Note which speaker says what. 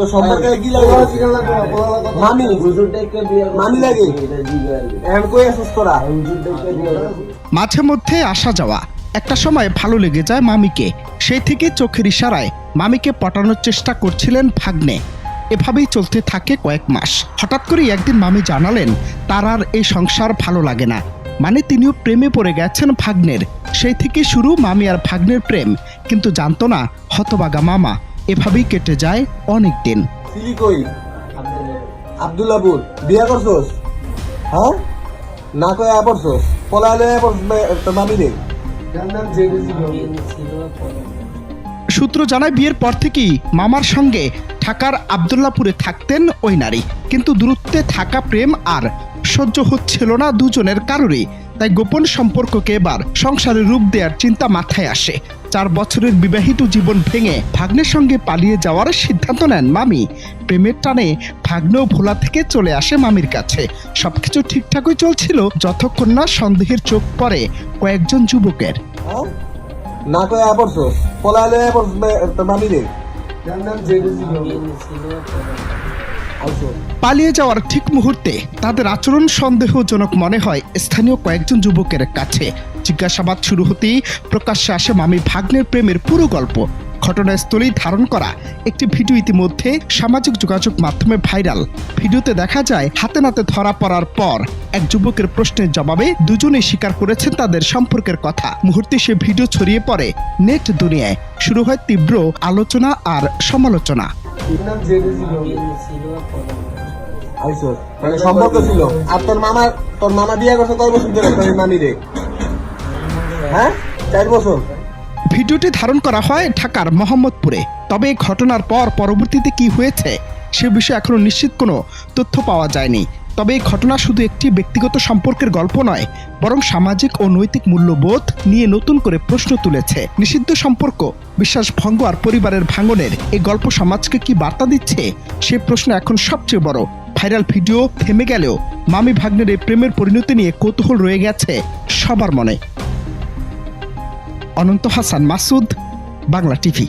Speaker 1: তো সম্পর্কে কি লাগে মামি। মামি লাগে। এখন কই আছিস তোরা
Speaker 2: মাঝে মধ্যে আসা যাওয়া। একটা সময় ভালো লেগে যায় মামিকে। সেই থেকে চোখের ইশারায় মামিকে পটানোর চেষ্টা করছিলেন ভাগ্নে। এভাবেই চলতে থাকে কয়েক মাস। হঠাৎ করে একদিন মামি জানালেন তার আর এই সংসার ভালো লাগে না। মানে তিনিও প্রেমে পড়ে গেছেন ভাগ্নের। সেই থেকে শুরু মামি আর ভাগ্নের প্রেম। কিন্তু জানতো না হতবাগা মামা। এভাবেই কেটে যায় অনেক দিন।
Speaker 1: সিলি কই। আব্দুল্লাপুর বিয়া করছস? হ্যাঁ? না কই আয়া পড়ছস? পলাইলে তোর মামি রে
Speaker 2: সূত্র জানায় বিয়ের পর থেকেই মামার সঙ্গে ঢাকার আবদুল্লাপুরে থাকতেন ওই নারী। কিন্তু দূরত্বে থাকা প্রেম আর সহ্য হচ্ছিল না দুজনের কারোরই। তাই গোপন সম্পর্ককে এবার সংসারে রূপ দেওয়ার চিন্তা মাথায় আসে। চার বছরের বিবাহিত জীবন ভেঙে ভাগ্নের সঙ্গে পালিয়ে যাওয়ার সিদ্ধান্ত নেন মামি। প্রেমের টানে ভাগ্নেও ভোলা থেকে চলে আসে মামির কাছে। সবকিছু ঠিকঠাকই চলছিল যতক্ষণ না সন্দেহের চোখ পড়ে কয়েকজন যুবকের।
Speaker 1: হ্যাঁ? না
Speaker 2: পালিয়ে যাওয়ার ঠিক মুহূর্তে তাদের আচরণ সন্দেহজনক মনে হয়। স্থানীয় কয়েকজন যুবকের কাছে জিজ্ঞাসাবাদ শুরু হতেই প্রকাশ্যে আসে মামি ভাগ্নের প্রেমের পুরো গল্প। ঘটনাস্থলেই ধারণ করা একটি ভিডিও ইতিমধ্যে সামাজিক যোগাযোগ মাধ্যমে ভাইরাল। ভিডিওতে দেখা যায়, হাতে নাতে ধরা পড়ার পর এক যুবকের প্রশ্নের জবাবে দুজনেই স্বীকার করেছেন তাদের সম্পর্কের কথা। মুহূর্তে সে ভিডিও ছড়িয়ে পড়ে নেট দুনিয়ায়। শুরু হয় তীব্র আলোচনা আর সমালোচনা।
Speaker 1: মানে সম্পর্ক ছিল। আর তোর মামা তোর মামা বিয়া করছে কয় বছর ধরে তোর মামি রে হ্যাঁ? চার বছর।
Speaker 2: ভিডিওটি ধারণ করা হয় ঢাকার মোহাম্মদপুরে। তবে ঘটনার পর পরবর্তীতে কি হয়েছে সে বিষয়ে এখনও নিশ্চিত কোনো তথ্য পাওয়া যায়নি। তবে এই ঘটনা শুধু একটি ব্যক্তিগত সম্পর্কের গল্প নয়, বরং সামাজিক ও নৈতিক মূল্যবোধ নিয়ে নতুন করে প্রশ্ন তুলেছে। নিষিদ্ধ সম্পর্ক, বিশ্বাস ভঙ্গ আর পরিবারের ভাঙনের এই গল্প সমাজকে কি বার্তা দিচ্ছে? সে প্রশ্ন এখন সবচেয়ে বড়। ভাইরাল ভিডিও থেমে গেলেও মামি ভাগ্নের এই প্রেমের পরিণতি নিয়ে কৌতূহল রয়ে গেছে সবার মনে। অনন্ত হাসান মাসুদ, বাংলা টিভি।